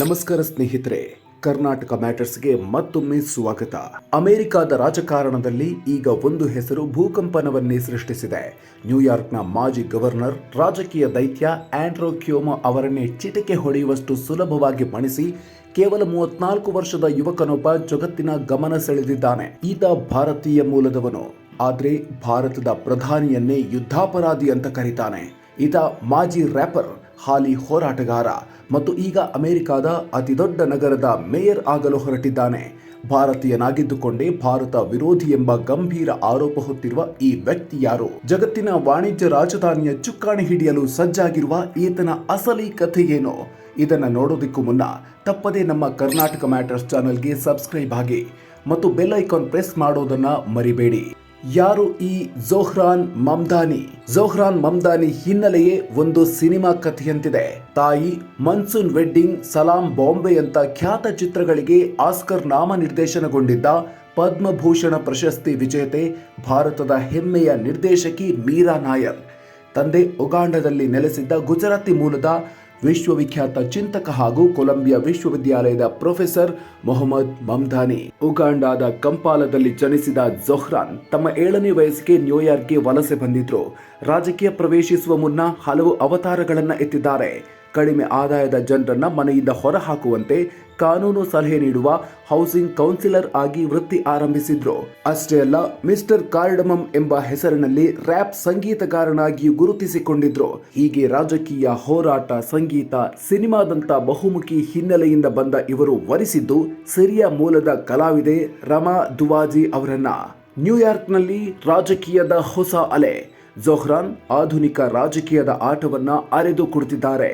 ನಮಸ್ಕಾರ ಸ್ನೇಹಿತರೆ, ಕರ್ನಾಟಕ ಮ್ಯಾಟರ್ಸ್ಗೆ ಮತ್ತೊಮ್ಮೆ ಸ್ವಾಗತ. ಅಮೆರಿಕದ ರಾಜಕಾರಣದಲ್ಲಿ ಈಗ ಒಂದು ಹೆಸರು ಭೂಕಂಪನವನ್ನೇ ಸೃಷ್ಟಿಸಿದೆ. ನ್ಯೂಯಾರ್ಕ್ನ ಮಾಜಿ ಗವರ್ನರ್, ರಾಜಕೀಯ ದೈತ್ಯ ಆಂಡ್ರೋ ಕ್ಯೋಮೋ ಅವರನ್ನೇ ಚಿಟಿಕೆ ಹೊಡೆಯುವಷ್ಟು ಸುಲಭವಾಗಿ ಮಣಿಸಿ ಕೇವಲ ಮೂವತ್ನಾಲ್ಕು ವರ್ಷದ ಯುವಕನೊಬ್ಬ ಜಗತ್ತಿನ ಗಮನ ಸೆಳೆದಿದ್ದಾನೆ. ಈತ ಭಾರತೀಯ ಮೂಲದವನು. ಆದ್ರೆ ಭಾರತದ ಪ್ರಧಾನಿಯನ್ನೇ ಯುದ್ಧಾಪರಾಧಿ ಅಂತ ಕರೀತಾನೆ. ಈತ ಮಾಜಿ ರ್ಯಾಪರ್ ಹಾಲಿ ಹೋರಾಟಗಾರ ಮತ್ತು ಈಗ ಅಮೆರಿಕದ ಅತಿದೊಡ್ಡ ನಗರದ ಮೇಯರ್ ಆಗಲು ಹೊರಟಿದ್ದಾನೆ. ಭಾರತೀಯನಾಗಿದ್ದುಕೊಂಡೇ ಭಾರತ ವಿರೋಧಿ ಎಂಬ ಗಂಭೀರ ಆರೋಪ ಹೊತ್ತಿರುವ ಈ ವ್ಯಕ್ತಿ ಯಾರು? ಜಗತ್ತಿನ ವಾಣಿಜ್ಯ ರಾಜಧಾನಿಯ ಚುಕ್ಕಾಣಿ ಹಿಡಿಯಲು ಸಜ್ಜಾಗಿರುವ ಈತನ ಅಸಲಿ ಕಥೆ ಏನು? ಇದನ್ನು ನೋಡೋದಕ್ಕೂ ಮುನ್ನ ತಪ್ಪದೇ ನಮ್ಮ ಕರ್ನಾಟಕ ಮ್ಯಾಟರ್ಸ್ ಚಾನೆಲ್ಗೆ ಸಬ್ಸ್ಕ್ರೈಬ್ ಆಗಿ ಮತ್ತು ಬೆಲ್ ಐಕಾನ್ ಪ್ರೆಸ್ ಮಾಡೋದನ್ನ ಮರಿಬೇಡಿ. ಯಾರು ಈ ಜೋಹ್ರಾನ್ ಮಮ್ದಾನಿ? ಜೋಹ್ರಾನ್ ಮಮ್ದಾನಿ ಹಿನ್ನೆಲೆಯೇ ಒಂದು ಸಿನಿಮಾ ಕಥೆಯಂತಿದೆ. ತಾಯಿ ಮನ್ಸೂನ್ ವೆಡ್ಡಿಂಗ್ ಸಲಾಂ ಬಾಂಬೆ ಅಂತ ಖ್ಯಾತ ಚಿತ್ರಗಳಿಗೆ ಆಸ್ಕರ್ ನಾಮ ನಿರ್ದೇಶನಗೊಂಡಿದ್ದ ಪದ್ಮಭೂಷಣ ಪ್ರಶಸ್ತಿ ವಿಜೇತೆ ಭಾರತದ ಹೆಮ್ಮೆಯ ನಿರ್ದೇಶಕಿ ಮೀರಾ ನಾಯರ್. ತಂದೆ ಉಗಾಂಡದಲ್ಲಿ ನೆಲೆಸಿದ್ದ ಗುಜರಾತಿ ಮೂಲದ ವಿಶ್ವವಿಖ್ಯಾತ ಚಿಂತಕ ಹಾಗೂ ಕೊಲಂಬಿಯಾ ವಿಶ್ವವಿದ್ಯಾಲಯದ ಪ್ರೊಫೆಸರ್ ಮೊಹಮ್ಮದ್ ಮಮ್ದಾನಿ. ಉಗಾಂಡಾದ ಕಂಪಾಲದಲ್ಲಿ ಜನಿಸಿದ ಜೊಹ್ರಾನ್ ತಮ್ಮ ಏಳನೇ ವಯಸ್ಸಿಗೆ ನ್ಯೂಯಾರ್ಕ್ಗೆ ವಲಸೆ ಬಂದಿದ್ರು. ರಾಜಕೀಯ ಪ್ರವೇಶಿಸುವ ಮುನ್ನ ಹಲವು ಅವತಾರಗಳನ್ನ ಎತ್ತಿದ್ದಾರೆ. ಕಡಿಮೆ ಆದಾಯದ ಜನರನ್ನು ಮನೆಯಿಂದ ಹೊರಹಾಕುವಂತೆ ಕಾನೂನು ಸಲಹೆ ನೀಡುವ ಹೌಸಿಂಗ್ ಕೌನ್ಸಿಲರ್ ಆಗಿ ವೃತ್ತಿ ಆರಂಭಿಸಿದ್ರು. ಅಷ್ಟೇ ಅಲ್ಲ ಮಿಸ್ಟರ್ ಕಾರ್ಡಮಮ್ ಎಂಬ ಹೆಸರಿನಲ್ಲಿ ರ್ಯಾಪ್ ಸಂಗೀತಗಾರನಾಗಿಯೂ ಗುರುತಿಸಿಕೊಂಡಿದ್ರು. ಹೀಗೆ ರಾಜಕೀಯ ಹೋರಾಟ, ಸಂಗೀತ, ಸಿನಿಮಾದಂಥ ಬಹುಮುಖಿ ಹಿನ್ನೆಲೆಯಿಂದ ಬಂದ ಇವರು ವರಿಸಿದ್ದು ಸಿರಿಯ ಮೂಲದ ಕಲಾವಿದೆ ರಮಾ ದುವಾಜಿ ಅವರನ್ನ. ನ್ಯೂಯಾರ್ಕ್ನಲ್ಲಿ ರಾಜಕೀಯದ ಹೊಸ ಅಲೆ. ಜೊಹ್ರಾನ್ ಆಧುನಿಕ ರಾಜಕೀಯದ ಆಟವನ್ನ ಅರೆದು ಕುಳಿತಿದ್ದಾರೆ.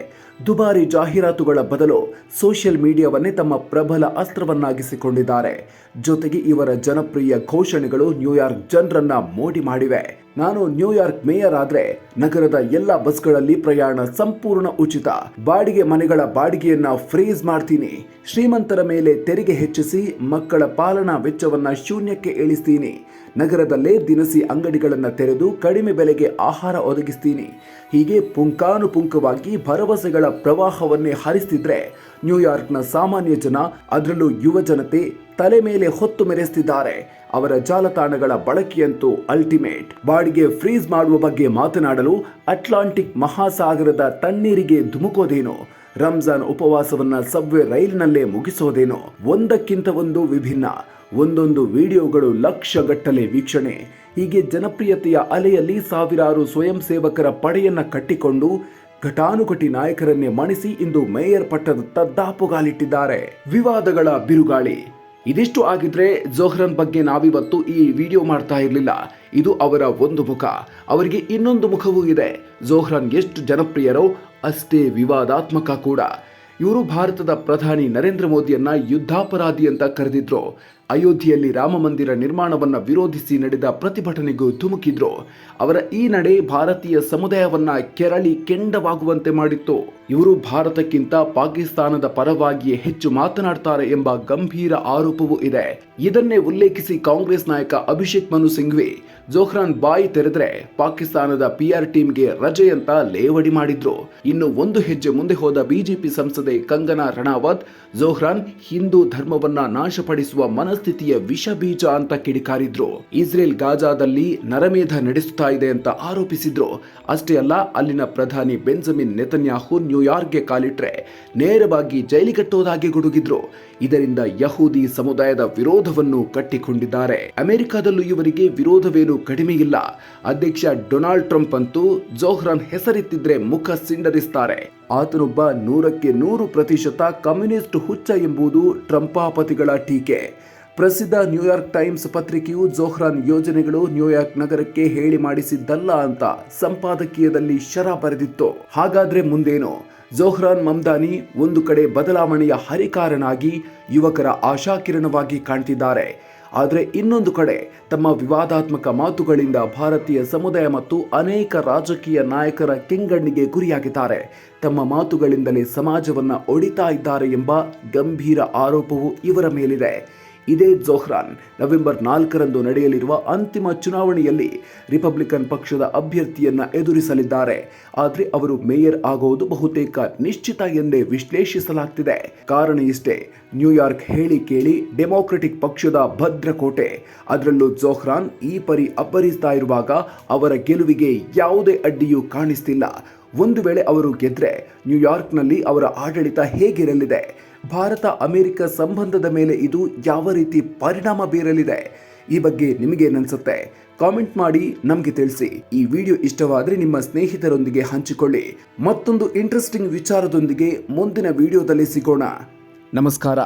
ದುಬಾರಿ ಜಾಹೀರಾತುಗಳ ಬದಲು ಸೋಷಿಯಲ್ ಮೀಡಿಯಾವನ್ನೇ ತಮ್ಮ ಪ್ರಬಲ ಅಸ್ತ್ರವನ್ನಾಗಿಸಿಕೊಂಡಿದ್ದಾರೆ. ಜೊತೆಗೆ ಇವರ ಜನಪ್ರಿಯ ಘೋಷಣೆಗಳು ನ್ಯೂಯಾರ್ಕ್ ಜನರನ್ನ ಮೋಡಿ ಮಾಡಿವೆ. ನಾನು ನ್ಯೂಯಾರ್ಕ್ ಮೇಯರ್ ಆದ್ರೆ ನಗರದ ಎಲ್ಲ ಬಸ್ಗಳಲ್ಲಿ ಪ್ರಯಾಣ ಸಂಪೂರ್ಣ ಉಚಿತ. ಬಾಡಿಗೆ ಮನೆಗಳ ಬಾಡಿಗೆಯನ್ನ ಫ್ರೀಸ್ ಮಾಡ್ತೀನಿ. ಶ್ರೀಮಂತರ ಮೇಲೆ ತೆರಿಗೆ ಹೆಚ್ಚಿಸಿ ಮಕ್ಕಳ ಪಾಲನಾ ವೆಚ್ಚವನ್ನ ಶೂನ್ಯಕ್ಕೆ ಇಳಿಸ್ತೀನಿ. ನಗರದಲ್ಲೇ ದಿನಸಿ ಅಂಗಡಿಗಳನ್ನ ತೆರೆದು ಕಡಿಮೆ ಬೆಲೆಗೆ ಆಹಾರ ಒದಗಿಸ್ತೀನಿ. ಹೀಗೆ ಪುಂಕಾನುಪುಂಕವಾಗಿ ಭರವಸೆಗಳ ಪ್ರವಾಹವನ್ನೇ ಹರಿಸ್ತಿದ್ರೆ ನ್ಯೂಯಾರ್ಕ್ನ ಸಾಮಾನ್ಯ ಜನ ಅದರಲ್ಲೂ ಯುವ ಜನತೆ ತಲೆ ಮೇಲೆ ಹೊತ್ತು ಮೆರೆಸ್ತಿದ್ದಾರೆ. ಅವರ ಜಾಲತಾಣಗಳ ಬಳಕೆಯಂತೂ ಅಲ್ಟಿಮೇಟ್ ಬಾಡಿಗೆ ಫ್ರೀಜ್ ಮಾಡುವ ಬಗ್ಗೆ ಮಾತನಾಡಲು ಅಟ್ಲಾಂಟಿಕ್ ಮಹಾಸಾಗರದ ತಣ್ಣೀರಿಗೆ ಧುಮುಕೋದೇನು. ರಂಜಾನ್ ಉಪವಾಸವನ್ನ ಸಬ್ವೆ ರೈಲಿನಲ್ಲೇ ಮುಗಿಸೋದೇನೋ? ಒಂದಕ್ಕಿಂತ ಒಂದು ವಿಭಿನ್ನ, ಒಂದೊಂದು ವಿಡಿಯೋಗಳು ಲಕ್ಷಗಟ್ಟಲೆ ವೀಕ್ಷಣೆ. ಹೀಗೆ ಜನಪ್ರಿಯತೆಯ ಅಲೆಯಲ್ಲಿ ಸಾವಿರಾರು ಸ್ವಯಂ ಸೇವಕರ ಪಡೆಯನ್ನ ಕಟ್ಟಿಕೊಂಡು ಘಟಾನುಘಟಿ ನಾಯಕರನ್ನೇ ಮಣಿಸಿ ಇಂದು ಮೇಯರ್ ಪಟ್ಟದತ್ತ ದಾಪುಗಾಲಿಟ್ಟಿದ್ದಾರೆ ವಿವಾದಗಳ ಬಿರುಗಾಳಿ. ಇದಿಷ್ಟು ಆಗಿದ್ರೆ ಜೋಹ್ರನ್ ಬಗ್ಗೆ ನಾವಿವತ್ತು ಈ ವಿಡಿಯೋ ಮಾಡ್ತಾ ಇರಲಿಲ್ಲ. ಇದು ಅವರ ಒಂದು ಮುಖ. ಅವರಿಗೆ ಇನ್ನೊಂದು ಮುಖವೂ ಇದೆ. ಜೋಹ್ರನ್ ಎಷ್ಟು ಜನಪ್ರಿಯರೋ ಅಷ್ಟೇ ವಿವಾದಾತ್ಮಕ ಕೂಡ. ಇವರು ಭಾರತದ ಪ್ರಧಾನಿ ನರೇಂದ್ರ ಮೋದಿಯನ್ನ ಯುದ್ಧಾಪರಾಧಿ ಅಂತ ಕರೆದಿದ್ರು. ಅಯೋಧ್ಯೆಯಲ್ಲಿ ರಾಮ ಮಂದಿರ ನಿರ್ಮಾಣವನ್ನ ವಿರೋಧಿಸಿ ನಡೆದ ಪ್ರತಿಭಟನೆಗೂ ಧುಮುಕಿದ್ರು. ಅವರ ಈ ನಡೆ ಭಾರತೀಯ ಸಮುದಾಯವನ್ನ ಕೆರಳಿ ಕೆಂಡವಾಗುವಂತೆ ಮಾಡಿತ್ತು. ಇವರು ಭಾರತಕ್ಕಿಂತ ಪಾಕಿಸ್ತಾನದ ಪರವಾಗಿಯೇ ಹೆಚ್ಚು ಮಾತನಾಡ್ತಾರೆ ಎಂಬ ಗಂಭೀರ ಆರೋಪವೂ ಇದೆ. ಇದನ್ನೇ ಉಲ್ಲೇಖಿಸಿ ಕಾಂಗ್ರೆಸ್ ನಾಯಕ ಅಭಿಷೇಕ್ ಮನು ಸಿಂಘ್ವಿ ಜೋಹ್ರಾನ್ ಬಾಯಿ ತೆರೆದ್ರೆ ಪಾಕಿಸ್ತಾನದ ಪಿಆರ್ ಟೀಮ್ಗೆ ರಜೆ ಅಂತ ಲೇವಡಿ ಮಾಡಿದ್ರು. ಇನ್ನು ಒಂದು ಹೆಜ್ಜೆ ಮುಂದೆ ಹೋದ ಬಿಜೆಪಿ ಸಂಸದೆ ಕಂಗನಾ ರಣಾವತ್, ಜೋಹ್ರಾನ್ ಹಿಂದೂ ಧರ್ಮವನ್ನ ನಾಶಪಡಿಸುವ ಮನಸ್ಥಿತಿಯ ವಿಷ ಬೀಜ ಅಂತ ಕಿಡಿಕಾರಿದ್ರು. ಇಸ್ರೇಲ್ ಗಾಜಾದಲ್ಲಿ ನರಮೇಧ ನಡೆಸುತ್ತಾ ಇದೆ ಅಂತ ಆರೋಪಿಸಿದ್ರು. ಅಷ್ಟೇ ಅಲ್ಲ, ಅಲ್ಲಿನ ಪ್ರಧಾನಿ ಬೆಂಜಮಿನ್ ನೆತನ್ಯಾಹು ನ್ಯೂಯಾರ್ಕ್ಗೆ ಕಾಲಿಟ್ರೆ ನೇರವಾಗಿ ಜೈಲಿಗಟ್ಟೋದಾಗಿ ಗುಡುಗಿದ್ರು. ಇದರಿಂದ ಯಹೂದಿ ಸಮುದಾಯದ ವಿರೋಧವನ್ನು ಕಟ್ಟಿಕೊಂಡಿದ್ದಾರೆ. ಅಮೆರಿಕದಲ್ಲೂ ಇವರಿಗೆ ವಿರೋಧವೇನು ಕಡಿಮೆ ಇಲ್ಲ ಅಧ್ಯಕ್ಷ ಡೊನಾಲ್ಡ್ ಟ್ರಂಪ್ ಅಂತೂ ಜೋಹ್ರಾನ್ ಹೆಸರಿತ್ತಿದ್ರೆ ಮುಖ ಸಿಂಡರಿಸ್ತಾರೆ. ಆತನೊಬ್ಬ ನೂರಕ್ಕೆ ನೂರು ಪ್ರತಿಶತ ಕಮ್ಯುನಿಸ್ಟ್ ಹುಚ್ಚ ಎಂಬುದು ಟ್ರಂಪಾಪತಿಗಳ ಟೀಕೆ. ಪ್ರಸಿದ್ಧ ನ್ಯೂಯಾರ್ಕ್ ಟೈಮ್ಸ್ ಪತ್ರಿಕೆಯು ಜೋಹ್ರಾನ್ ಯೋಜನೆಗಳು ನ್ಯೂಯಾರ್ಕ್ ನಗರಕ್ಕೆ ಹೇಳಿ ಮಾಡಿಸಿದ್ದಲ್ಲ ಅಂತ ಸಂಪಾದಕೀಯದಲ್ಲಿ ಶರ ಬರೆದಿತ್ತು. ಹಾಗಾದ್ರೆ ಮುಂದೇನು? ಜೋಹ್ರಾನ್ ಮಮ್ದಾನಿ ಒಂದು ಕಡೆ ಬದಲಾವಣೆಯ ಹರಿಕಾರನಾಗಿ ಯುವಕರ ಆಶಾಕಿರಣವಾಗಿ ಕಾಣ್ತಿದ್ದಾರೆ. ಆದರೆ ಇನ್ನೊಂದು ಕಡೆ ತಮ್ಮ ವಿವಾದಾತ್ಮಕ ಮಾತುಗಳಿಂದ ಭಾರತೀಯ ಸಮುದಾಯ ಮತ್ತು ಅನೇಕ ರಾಜಕೀಯ ನಾಯಕರ ಕೆಂಗಣ್ಣಿಗೆ ಗುರಿಯಾಗಿದ್ದಾರೆ. ತಮ್ಮ ಮಾತುಗಳಿಂದಲೇ ಸಮಾಜವನ್ನು ಒಡಿತಾ ಇದ್ದಾರೆ ಎಂಬ ಗಂಭೀರ ಆರೋಪವು ಇವರ ಮೇಲಿದೆ. ಇದೇ ಜೋಹ್ರಾನ್ ನವೆಂಬರ್ ನಾಲ್ಕರಂದು ನಡೆಯಲಿರುವ ಅಂತಿಮ ಚುನಾವಣೆಯಲ್ಲಿ ರಿಪಬ್ಲಿಕನ್ ಪಕ್ಷದ ಅಭ್ಯರ್ಥಿಯನ್ನ ಎದುರಿಸಲಿದ್ದಾರೆ. ಆದರೆ ಅವರು ಮೇಯರ್ ಆಗುವುದು ಬಹುತೇಕ ನಿಶ್ಚಿತ ಎಂದೇ ವಿಶ್ಲೇಷಿಸಲಾಗ್ತಿದೆ. ಕಾರಣ ಇಷ್ಟೇ ನ್ಯೂಯಾರ್ಕ್ ಹೇಳಿ ಕೇಳಿ ಡೆಮೊಕ್ರೆಟಿಕ್ ಪಕ್ಷದ ಭದ್ರಕೋಟೆ. ಅದರಲ್ಲೂ ಜೋಹ್ರಾನ್ ಈ ಪರಿ ಅಬ್ಬರಿಸ್ತಾ ಇರುವಾಗ ಅವರ ಗೆಲುವಿಗೆ ಯಾವುದೇ ಅಡ್ಡಿಯೂ ಕಾಣಿಸ್ತಿಲ್ಲ. ಒಂದು ವೇಳೆ ಅವರು ಗೆದ್ರೆ ನ್ಯೂಯಾರ್ಕ್ನಲ್ಲಿ ಅವರ ಆಡಳಿತ ಹೇಗಿರಲಿದೆ? ಭಾರತ, ಅಮೆರಿಕ ಸಂಬಂಧದ ಮೇಲೆ ಇದು ಯಾವ ರೀತಿ ಪರಿಣಾಮ ಬೀರಲಿದೆ? ಈ ಬಗ್ಗೆ ನಿಮಗೇನನ್ಸುತ್ತೆ ಕಾಮೆಂಟ್ ಮಾಡಿ, ನಮಗೆ ತಿಳಿಸಿ. ಈ ವಿಡಿಯೋ ಇಷ್ಟವಾದರೆ ನಿಮ್ಮ ಸ್ನೇಹಿತರೊಂದಿಗೆ ಹಂಚಿಕೊಳ್ಳಿ. ಮತ್ತೊಂದು ಇಂಟ್ರೆಸ್ಟಿಂಗ್ ವಿಚಾರದೊಂದಿಗೆ ಮುಂದಿನ ವಿಡಿಯೋದಲ್ಲಿ ಸಿಗೋಣ. ನಮಸ್ಕಾರ.